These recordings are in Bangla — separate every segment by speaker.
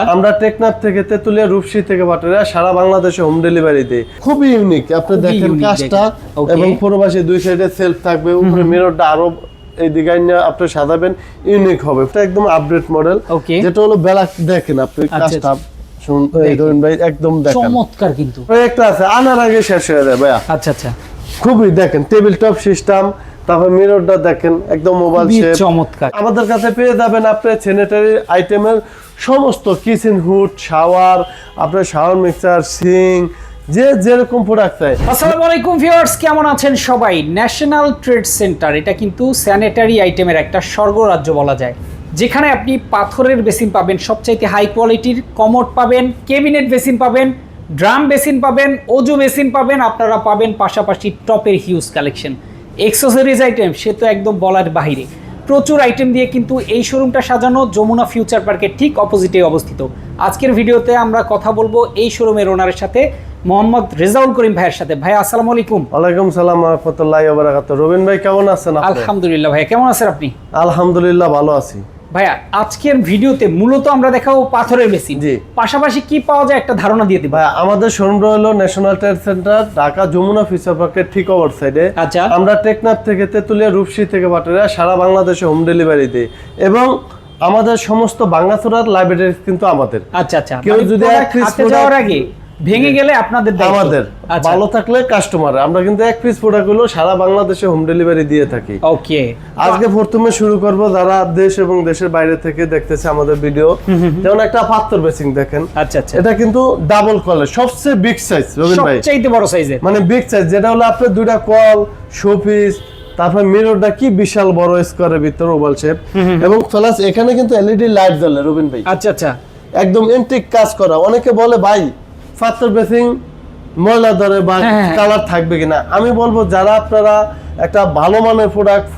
Speaker 1: আমরা টেকনাফ থেকে তেতুলিয়া রূপসী থেকে বাটারা সারা বাংলাদেশে হোম ডেলিভারি দিই। খুবই ইউনিক আপনি দেখেন কাজটা. এবং প্রবাসী দুই সাইডে সেলফ থাকবে উপরে মিররটা আরও এই ডিজাইন আপনি সাজাবেন ইউনিক হবে। এটা একদম আপডেট মডেল. যেটা হলো ব্ল্যাক দেখেন আপনি
Speaker 2: আচ্ছা,
Speaker 1: কাজটা শুন- ভাই একদম দেখেন।
Speaker 2: চমৎকার কিন্তু।
Speaker 1: একটা আছে আনার আগে শেষ হয়ে যায় ভাইয়া।
Speaker 2: আচ্ছা আচ্ছা।
Speaker 1: খুবই দেখেন টেবিল টপ সিস্টেম তারপর মিররটা দেখেন একদম মোবাইল
Speaker 2: চমৎকার।
Speaker 1: আমাদের কাছে পেয়ে যাবেন আপনি স্যানিটারি আইটেমের সমস্ত কিচেন হুড শাওয়ার আপনার শাওয়ার মিক্সার সিং যে যেরকম প্রোডাক্ট চাই।
Speaker 2: আসসালামু আলাইকুম ভিউয়ার্স কেমন আছেন সবাই? ন্যাশনাল ট্রেড সেন্টার এটা কিন্তু স্যানিটারি আইটেমের একটা স্বর্গরাজ্য বলা যায়। যেখানে আপনি পাথরের বেসিন পাবেন সবচাইতে হাই কোয়ালিটির কমোড পাবেন কেবিনেট বেসিন পাবেন ড্রাম বেসিন পাবেন ওজু বেসিন পাবেন আপনারা পাবেন পাশাপাশি টপের হিউজ কালেকশন এক্সেসরিজ আইটেম সে তো একদম বলার বাহিরে। প্রচুর আইটেম দিয়ে কিন্তু এই শোরুমটা সাজানো যমুনা ফিউচার পার্কের ঠিক অপোজিটে অবস্থিত। আজকের ভিডিওতে আমরা কথা বলব এই শোরুমের ওনারের সাথে মোহাম্মদ রেজাউল করিম ভাইয়ের সাথে। ভাই আসসালামু আলাইকুম।
Speaker 1: ওয়ালাইকুম সালাম রহমতুল্লাহ বারাকাত রবিন ভাই কেমন আছেন আপনি?
Speaker 2: আলহামদুলিল্লাহ ভাইয়া কেমন আছেন আপনি?
Speaker 1: আলহামদুলিল্লাহ ভালো আছি।
Speaker 2: ভাইয়া আজকের ভিডিওতে মূলত আমরা দেখাবো পাথরের মেশিন।
Speaker 1: জি।
Speaker 2: পাশাপাশি কি পাওয়া যায় একটা ধারণা দিয়ে দিবা
Speaker 1: ভাই আমাদের শোরুমটা হলো National Trade Centre Dhaka Jamuna Future পার্কের ঠিক ওভার সাইডে
Speaker 2: আচ্ছা।
Speaker 1: আমরা টেকনাফ থেকে তেতুলিয়া রূপসী থেকে বাটারা সারা বাংলাদেশে হোম ডেলিভারি দিই। এবং আমাদের সমস্ত বাংলাচোরার লাইব্রেরি কিন্তু আমাদের।
Speaker 2: আচ্ছা আচ্ছা।
Speaker 1: কেউ
Speaker 2: মানে
Speaker 1: যদি এক piece
Speaker 2: যাওয়ার আগে ভেঙে গেলে আপনাদের
Speaker 1: আমাদের।
Speaker 2: আচ্ছা।
Speaker 1: ভালো থাকলে কাস্টমার আমরা কিন্তু এক পিস প্রোডাক্টগুলো সারা বাংলাদেশে হোম ডেলিভারি দিয়ে থাকি।
Speaker 2: ওকে
Speaker 1: আজকে প্রথমে শুরু করব যারা দেশ এবং দেশের বাইরে থেকে দেখতেছে আমাদের ভিডিও যেমন একটা পাত্র বেসিং দেখেন।
Speaker 2: আচ্ছা আচ্ছা।
Speaker 1: এটা কিন্তু ডাবল কলের সবচেয়ে বিগ সাইজ রবিন ভাই।
Speaker 2: সবচাইতে বড় সাইজের
Speaker 1: মানে বিগ সাইজ যেটা হলো আপনার দুইটা কল শোপিস তারপর মিররটা কি বিশাল বড় স্কোয়ারের ভিতরে ওভাল শেপ এবং প্লাস এখানে কিন্তু এলইডি লাইট জ্বলে রবিন ভাই।
Speaker 2: আচ্ছা আচ্ছা।
Speaker 1: একদম এন্টিক কাজ করা। অনেকে বলে ভাই পাথর বেসিং ময়লা ধরে বা
Speaker 2: হ্যাঁ, হ্যাঁ।
Speaker 1: কালার থাকবে কিনা। আমি বলব যারা আপনারা একটা ভালো মানের প্রোডাক্ট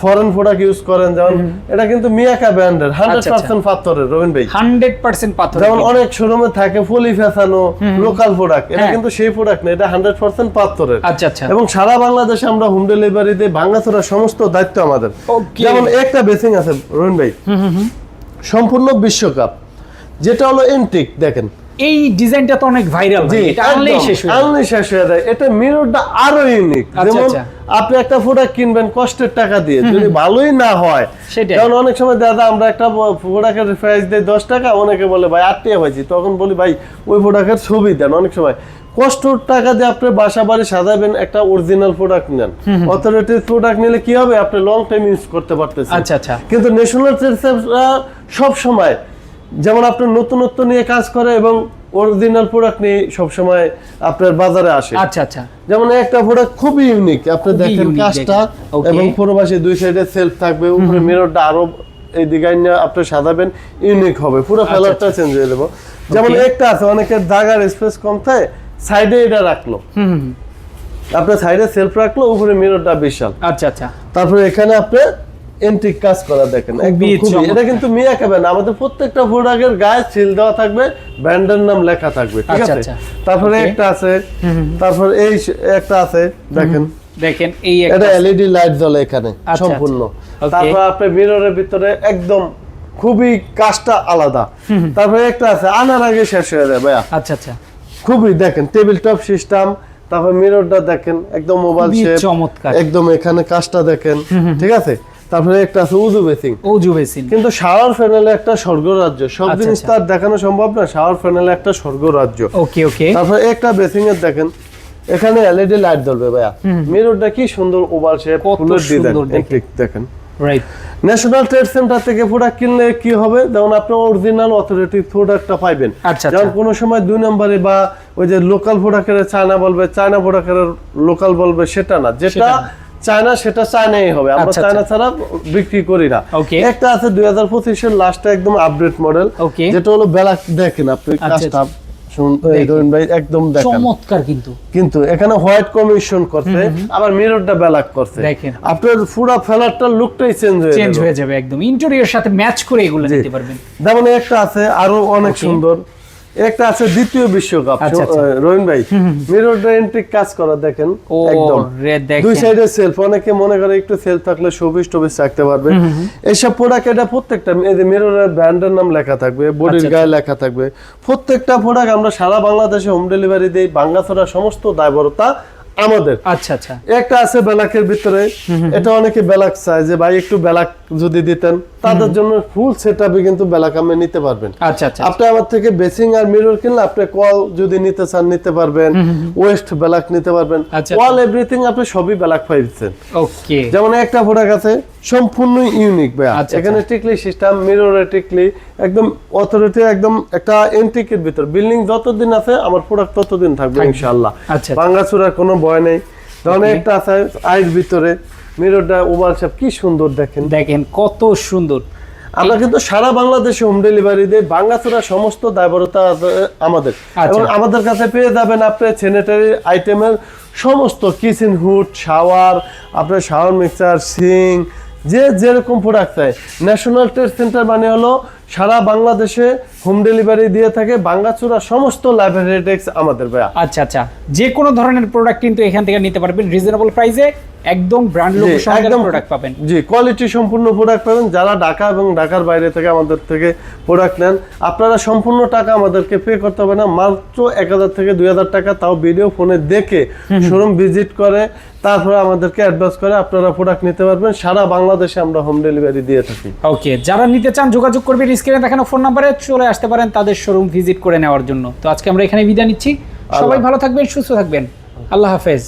Speaker 1: ফরেন প্রোডাক্ট ইউজ করেন যেমন এটা কিন্তু মিয়াকা ব্র্যান্ডের হান্ড্রেড পার্সেন্ট পাথরের রবিন ভাই।
Speaker 2: হান্ড্রেড পার্সেন্ট পাথর
Speaker 1: যেমন অনেক শোরুমে থাকে ফুলি ফেসানো লোকাল প্রোডাক্ট এটা
Speaker 2: হ্যাঁ।
Speaker 1: কিন্তু সেই প্রোডাক্ট না এটা হান্ড্রেড পার্সেন্ট পাথরের।
Speaker 2: আচ্ছা আচ্ছা।
Speaker 1: এবং সারা বাংলাদেশে আমরা হোম ডেলিভারিতে ভাঙাচোরা সমস্ত দায়িত্ব আমাদের. যেমন একটা বেসিং আছে রোহন ভাই। সম্পূর্ণ বিশ্বকাপ। যেটা হলো এন্টিক দেখেন।
Speaker 2: এই ডিজাইনটা তো অনেক ভাইরাল এটা আনলেই শেষ হয়ে যাবে।
Speaker 1: আনলেই শেষ হয়ে যায়। এটা মিররটা আরও ইউনিক
Speaker 2: আচ্ছা,
Speaker 1: যেমন
Speaker 2: আচ্ছা।
Speaker 1: আপনি একটা প্রোডাক্ট কিনবেন কষ্টের টাকা দিয়ে যদি ভালোই না হয়।
Speaker 2: সেটাই।
Speaker 1: যেমন অনেক সময় দাদা আমরা একটা প্রোডাক্টের প্রাইস দিই দশ টাকা অনেকে বলে ভাই আট টাকা পাইছি। তখন বলি ভাই ওই প্রোডাক্টের ছবি দেন। অনেক সময় কষ্ট টাকা দিয়ে আপনি বাসা বাড়ি সাজাবেন একটা অরিজিনাল প্রোডাক্ট নেন। অথরিটিভ প্রোডাক্ট নিলে কি হবে? আপনি লং টাইম ইউজ করতে পারতেছেন।
Speaker 2: আচ্ছা আচ্ছা।
Speaker 1: কিন্তু ন্যাশনাল সব সময় যেমন আপনার নতুনত্ব নিয়ে কাজ করে এবং অরিজিনাল প্রোডাক্ট নিয়ে সব সময় আপনার বাজারে আসে।
Speaker 2: আচ্ছা আচ্ছা।
Speaker 1: যেমন একটা প্রোডাক্ট খুবই ইউনিক আপনি দেখেন কাজটা. এবং প্রবাসী দুই সাইডে সেলফ থাকবে উপরে মিররটা আরও এই ডিজাইন আপনি সাজাবেন ইউনিক হবে। পুরো ফেলারটা চেঞ্জ হয়ে দেবো যেমন
Speaker 2: আচ্ছা,
Speaker 1: একটা আছে অনেকের জায়গার স্পেস কম থাকে সাইডে এটা রাখল। আপনার সাইডে সেলফ রাখল উপরে মিররটা বিশাল।
Speaker 2: আচ্ছা আচ্ছা।
Speaker 1: তারপরে এখানে আপনি এন্ট্রিক কাজ করা দেখেন একদম এটা কিন্তু মিয়া কেবেন আমাদের প্রত্যেকটা প্রোডাক্টের গায়ে সিল দেওয়া থাকবে ব্র্যান্ডের নাম লেখা থাকবে ঠিক
Speaker 2: আচ্ছা,
Speaker 1: আছে?
Speaker 2: আচ্ছা।
Speaker 1: তারপরে একটা আছে তারপর এই একটা আছে দেখেন।
Speaker 2: দেখেন এই
Speaker 1: এটা এলইডি লাইট জ্বলে এখানে
Speaker 2: আচ্ছা,
Speaker 1: সম্পূর্ণ। তারপর আপনি মিররের ভিতরে একদম খুবই কাজটা আলাদা। তারপরে একটা আছে আনার আগে শেষ হয়ে যায় ভাইয়া।
Speaker 2: আচ্ছা আচ্ছা।
Speaker 1: খুবই দেখেন টেবিল টপ সিস্টেম তারপর মিররটা দেখেন একদম মোবাইল শেপ
Speaker 2: চমৎকার।
Speaker 1: একদম এখানে কাজটা দেখেন ঠিক আছে? তারপরে একটা আছে উজু বেসিং
Speaker 2: ওজু বেসিন।
Speaker 1: কিন্তু শাওয়ার প্যানেলে একটা স্বর্গরাজ্য। সব
Speaker 2: আচ্ছা,
Speaker 1: জিনিস
Speaker 2: আচ্ছা।
Speaker 1: তার দেখানো সম্ভব না শাওয়ার প্যানেলে একটা স্বর্গরাজ্য।
Speaker 2: ওকে ওকে।
Speaker 1: তারপরে একটা বেসিং এর দেখেন এখানে এলইডি লাইট জ্বলবে ভাইয়া। মিররটা কি সুন্দর ওভাল শেপ ফুলের ডিজাইন। দেখেন।
Speaker 2: রাইট
Speaker 1: ন্যাশনাল ট্রেড সেন্টার থেকে প্রোডাক্ট কিনলে কি হবে? যেমন আপনি অরিজিনাল অথরিটিভ প্রোডাক্টটা পাইবেন।
Speaker 2: আচ্ছা,
Speaker 1: যেমন। কোনো সময় দুই নম্বরে বা ওই যে লোকাল প্রোডাক্টের চায়না বলবে চায়না প্রোডাক্টের লোকাল বলবে সেটা না। যেটা। চায়না সেটা চায়নাই হবে। আমরা
Speaker 2: আচ্ছা,
Speaker 1: চায়না ছাড়া বিক্রি করি না। একটা আছে দুই হাজার পঁচিশের লাস্টে একদম আপডেট মডেল যেটা হলো ব্ল্যাক দেখেন আপনি
Speaker 2: আচ্ছা,
Speaker 1: কাজটা শুন- এই ধরুন ভাই একদম
Speaker 2: চমৎকার কিন্তু।
Speaker 1: কিন্তু এখানে হোয়াইট কমিশন করছে আবার মিররটা ব্ল্যাক করছে। আপনার পুরো ফেলারটার লুকটাই চেঞ্জ হয়ে
Speaker 2: চেঞ্জ হয়ে যাবে একদম। ইন্টেরিয়র সাথে ম্যাচ করে এগুলো। পারবেন।
Speaker 1: যেমন একটা আছে আরও অনেক সুন্দর। একটা আছে দ্বিতীয় বিশ্বকাপ
Speaker 2: আচ্ছা, আচ্ছা।
Speaker 1: রহিম ভাই। মিরর এন্ট্রি কাজ করা দেখেন একদম। দুই সাইডে সেলফ অনেকে মনে করে একটু সেলফ থাকলে শোবিস টোবিস রাখতে পারবে। এইসব প্রোডাক্ট এটা প্রত্যেকটা মিররের ব্র্যান্ডের নাম লেখা থাকবে বডির
Speaker 2: আচ্ছা,
Speaker 1: গায়ে লেখা থাকবে। প্রত্যেকটা প্রোডাক্ট আমরা সারা বাংলাদেশে হোম ডেলিভারি দিই বাঙ্গাছড়া সমস্ত দায়বরতা আমাদের।
Speaker 2: আচ্ছা আচ্ছা।
Speaker 1: একটা আছে বেলাকের ভিতরে। এটা অনেকে বেলাক চায় যে ভাই একটু বেলাক যদি দিতেন তাদের জন্য ফুল সেট কিন্তু বেলাক আপনি নিতে পারবেন।
Speaker 2: আচ্ছা আচ্ছা।
Speaker 1: আপনি আমার থেকে বেসিং আর মিরর কিনলে আপনি কল যদি নিতে চান নিতে পারবেন। ওয়েস্ট বেলাক নিতে পারবেন।
Speaker 2: আচ্ছা।
Speaker 1: ওয়াল এভরিথিং আপনি সবই বেলাক পাইছেন।
Speaker 2: ওকে
Speaker 1: যেমন একটা প্রোডাক্ট আছে সম্পূর্ণ ইউনিক ভাইয়া
Speaker 2: আচ্ছা,
Speaker 1: এখানে টিকলি সিস্টেম মিররে টিকলি একদম অথরিটি একদম একটা এন্টিকের ভিতর বিল্ডিং যতদিন আছে আমার প্রোডাক্ট ততদিন থাকবে। ইনশাআল্লাহ
Speaker 2: আচ্ছা।
Speaker 1: ভাঙ্গাচুরার কোনো ভয় নেই
Speaker 2: Okay.
Speaker 1: একটা আছে আইর ভিতরে মিররটা ওভার শেপ কি সুন্দর দেখেন
Speaker 2: দেখেন কত সুন্দর
Speaker 1: আমরা কিন্তু সারা বাংলাদেশে হোম ডেলিভারি দেই বাঙ্গাচুরা সমস্ত আছে আমাদের
Speaker 2: আচ্ছা।
Speaker 1: এবং আমাদের কাছে পেয়ে যাবেন আপনি স্যানিটারি আইটেমের সমস্ত কিচেন হুড শাওয়ার আপনার শাওয়ার মিক্সার সিং যে যেরকম প্রোডাক্ট চাই ন্যাশনাল ট্রেড সেন্টার মানে হলো সারা বাংলাদেশে হোম ডেলিভারি দিয়ে থাকে বাঙ্গাচুরা সমস্ত লাইব্রেরিটেক্স আমাদের ভাইয়া।
Speaker 2: আচ্ছা আচ্ছা। যে কোনো ধরনের প্রোডাক্ট কিন্তু এখান থেকে নিতে পারবেন রিজনেবল প্রাইসে একদম ব্র্যান্ড লোগো
Speaker 1: একদম।
Speaker 2: প্রোডাক্ট পাবেন।
Speaker 1: জি কোয়ালিটি সম্পূর্ণ প্রোডাক্ট পাবেন। যারা ঢাকা এবং ঢাকার বাইরে থেকে আমাদের থেকে প্রোডাক্ট নেন আপনারা সম্পূর্ণ টাকা আমাদেরকে পে করতে হবে না। মাত্র এক হাজার থেকে দুই হাজার টাকা তাও ভিডিও ফোনে দেখে শোরুম ভিজিট করে তারপরে আমাদেরকে অ্যাডভান্স করে আপনারা প্রোডাক্ট নিতে পারবেন। সারা বাংলাদেশে আমরা হোম ডেলিভারি দিয়ে থাকি।
Speaker 2: ওকে যারা নিতে চান যোগাযোগ করবেন স্ক্রিনে দেখানো ফোন নাম্বারে চলে আসতে পারেন তাদের শোরুম ভিজিট করে নেওয়ার জন্য। তো আজকে আমরা এখানে বিদায় নিচ্ছি। সবাই ভালো থাকবেন সুস্থ থাকবেন। আল্লাহ হাফেজ।